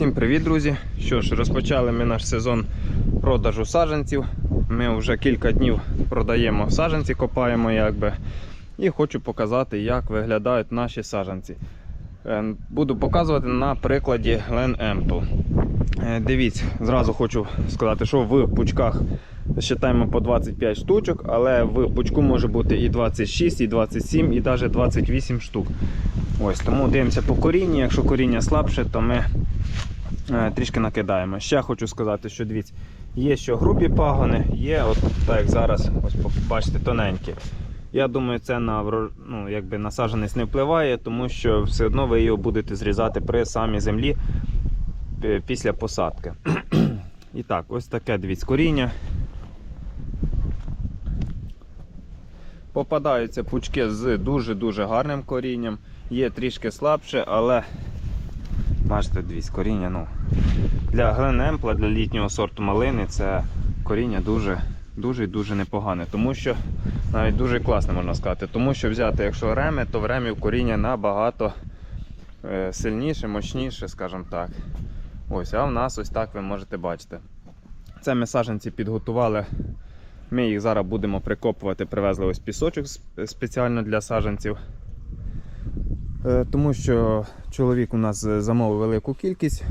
Всім привіт, друзі! Що ж, розпочали ми наш сезон продажу саджанців. Ми вже кілька днів продаємо саджанці, копаємо якби. І хочу показати, як виглядають наші саджанці. Е, Буду показувати на прикладі Glen Ample. Е, Дивіться, зразу хочу сказати, що в пучках считаємо по 25 штучок, але в пучку може бути і 26, і 27, і навіть 28 штук. Ось, тому дивимося по корінню. Якщо коріння слабше, то ми е, трішки накидаємо. Ще хочу сказати, що дивіться, є що грубі пагони, є, от так як зараз, ось бачите, тоненькі. Я думаю, це на ну, якби насадженість не впливає, тому що все одно ви його будете зрізати при самій землі е, після посадки. І так, ось таке дивіться коріння. Попадаються пучки з дуже-дуже гарним корінням. Є трішки слабше, але бачите, дивіться, коріння. ну, Для гленемпла, для літнього сорту малини це коріння дуже дуже і дуже непогане. Тому що навіть дуже класне можна сказати. Тому що взяти, якщо реми, то в ремів коріння набагато е, сильніше, мощніше, скажімо так. Ось, а в нас ось так ви можете бачити. Це ми саджанці підготували. Ми їх зараз будемо прикопувати, привезли ось пісочок спеціально для саджанців. Е, Тому що чоловік у нас е, замовив велику кількість.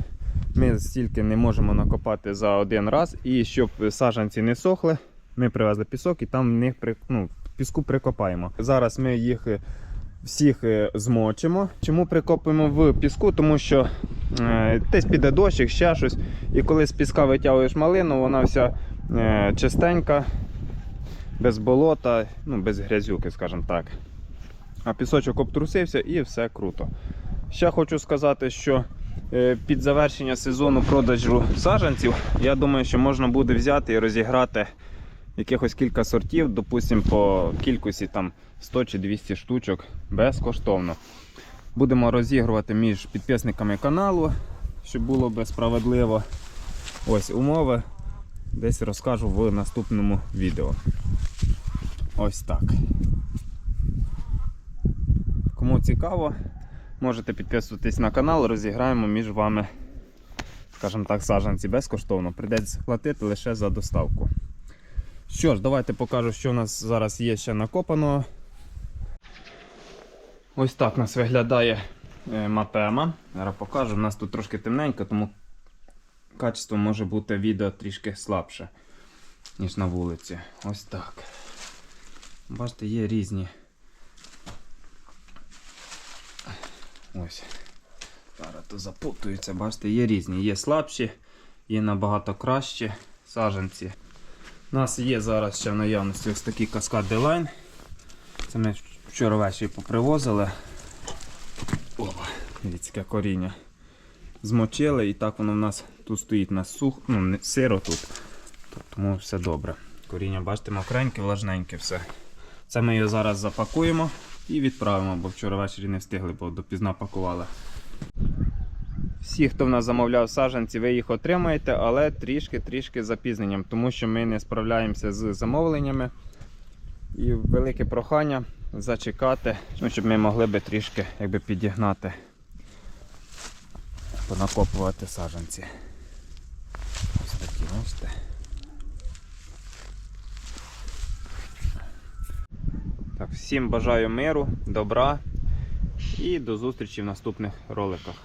Ми стільки не можемо накопати за один раз. І щоб саджанці не сохли, ми привезли пісок і там в них при, ну, піску прикопаємо. Зараз ми їх е, всіх е, змочимо. Чому прикопуємо в піску? Тому що е, десь піде дощик, ще щось. І коли з піска витягуєш малину, вона вся е, чистенька, без болота, ну, без грязюки, скажімо так. А пісочок обтрусився і все круто. Ще хочу сказати, що е, під завершення сезону продажу саджанців, я думаю, що можна буде взяти і розіграти якихось кілька сортів, допустимо, по кількості там 100 чи 200 штучок безкоштовно. Будемо розігрувати між підписниками каналу, щоб було би справедливо. Ось умови. Десь розкажу в наступному відео. Ось так. Кому цікаво, можете підписуватись на канал, розіграємо між вами, скажімо так, саджанці безкоштовно. Прийдеться платити лише за доставку. Що ж, давайте покажу, що у нас зараз є ще накопано. Ось так у нас виглядає е, мапема. Зараз покажу. У нас тут трошки темненько, тому качество може бути відео трішки слабше, ніж на вулиці. Ось так. Бачите, є різні. Ось. Зараз то запутується, бачите, є різні. Є слабші, є набагато кращі саджанці. У нас є зараз ще в наявності ось такий каскад Deline. Це ми вчора ввечері попривозили. Опа, дивіться, яке коріння. Змочили і так воно в нас тут стоїть на сух, ну сиро тут. Тому все добре. Коріння, бачите, мокреньке, влажненьке все. Це ми його зараз запакуємо і відправимо, бо вчора ввечері не встигли, бо допізна пакували. Всі, хто в нас замовляв саджанці, ви їх отримаєте, але трішки-трішки запізненням, тому що ми не справляємося з замовленнями. І велике прохання зачекати, ну, щоб ми могли би трішки якби, підігнати, понакопувати саджанці. Ось такі, бачите. Так, всім бажаю миру, добра і до зустрічі в наступних роликах.